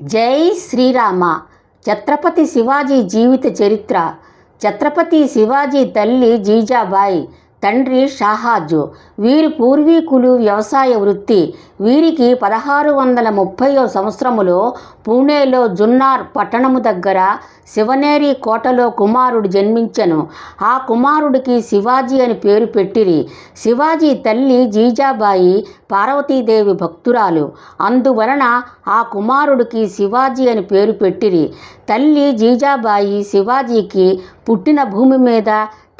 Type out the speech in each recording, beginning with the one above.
జై శ్రీరామ. ఛత్రపతి శివాజీ జీవిత చరిత్ర. ఛత్రపతి శివాజీ తల్లి జీజాబాయి. తండ్రి షాహాజు. వీరి పూర్వీకులు వ్యవసాయ వృత్తి. వీరికి పదహారు వందల ముప్పయో సంవత్సరములో పూణేలో జున్నార్ పట్టణము దగ్గర శివనేరి కోటలో కుమారుడు జన్మించెను. ఆ కుమారుడికి శివాజీ అని పేరు పెట్టిరి. శివాజీ తల్లి జీజాబాయి పార్వతీదేవి భక్తురాలు. అందువలన ఆ కుమారుడికి శివాజీ అని పేరు పెట్టిరి. తల్లి జీజాబాయి శివాజీకి పుట్టిన భూమి మీద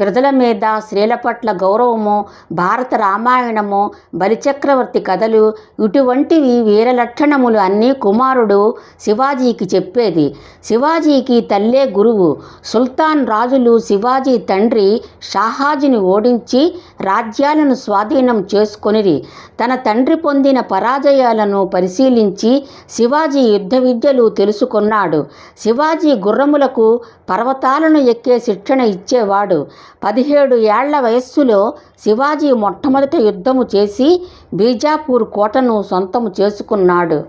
ప్రజల మీద స్త్రీల పట్ల గౌరవము భారత రామాయణము బలిచక్రవర్తి కథలు ఇటువంటివి వీర లక్షణములు అన్నీ కుమారుడు శివాజీకి చెప్పేది. శివాజీకి తల్లే గురువు. సుల్తాన్ రాజులు శివాజీ తండ్రి షాహాజీని ఓడించి రాజ్యాలను స్వాధీనం చేసుకొనిరి. తన తండ్రి పొందిన పరాజయాలను పరిశీలించి శివాజీ యుద్ధ విద్యలు తెలుసుకున్నాడు. శివాజీ గుర్రములకు పర్వతాలను ఎక్కే శిక్షణ ఇచ్చేవాడు. పదిహేడు ఏళ్ళ వయస్సులో శివాజీ మొట్టమొదట యుద్ధము చేసి బీజాపూర్ కోటను సొంతము చేసుకున్నాడు.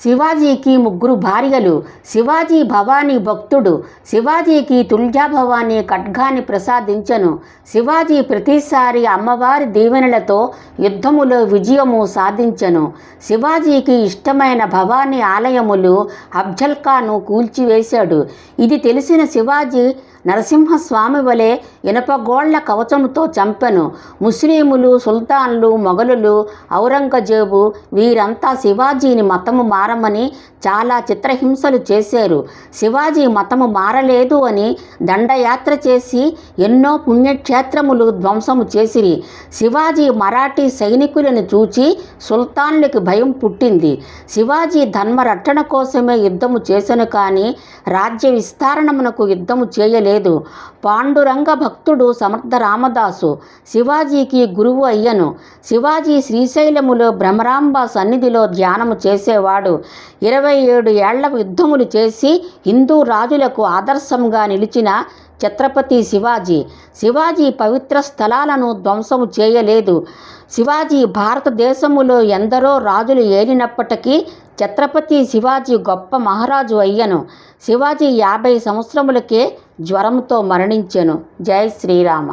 శివాజీకి ముగ్గురు భార్యలు శివాజీ భవానీ భక్తుడు శివాజీకి తుల్జా భవానీ ఖడ్గాని ప్రసాదించను. శివాజీ ప్రతిసారి అమ్మవారి దీవెనలతో యుద్ధములో విజయము సాధించను. శివాజీకి ఇష్టమైన భవానీ ఆలయములు అఫ్జల్ఖాను కూల్చివేశాడు. ఇది తెలిసిన శివాజీ నరసింహస్వామి వలె ఇనపగోళ్ళ కవచముతో చంపెను. ముస్లిములు సుల్తాన్లు మొఘలులు ఔరంగజేబు వీరంతా శివాజీని మతము మారమని చాలా చిత్రహింసలు చేశారు. శివాజీ మతము మారలేదు అని దండయాత్ర చేసి ఎన్నో పుణ్యక్షేత్రములు ధ్వంసము చేసిరి. శివాజీ మరాఠీ సైనికులను చూచి సుల్తాన్లకి భయం పుట్టింది. శివాజీ ధర్మరక్షణ కోసమే యుద్ధము చేసెను కానీ రాజ్య విస్తరణమునకు యుద్ధము చేయలేదు పాండురంగ భక్తుడు సమర్థ రామదాసు శివాజీకి గురువు అయ్యను. శివాజీ శ్రీశైలములో భ్రమరాంబ సన్నిధిలో ధ్యానము చేసేవాడు. ఇరవై ఏడు ఏళ్ళ యుద్ధములు చేసి హిందూ రాజులకు ఆదర్శంగా నిలిచిన ఛత్రపతి శివాజీ. శివాజీ పవిత్ర స్థలాలను ధ్వంసము చేయలేదు. శివాజీ భారతదేశములో ఎందరో రాజులు ఏలినప్పటికీ ఛత్రపతి శివాజీ గొప్ప మహారాజు అయ్యను. శివాజీ యాభై సంవత్సరములకే జ్వరంతో మరణించెను. జై శ్రీరామ.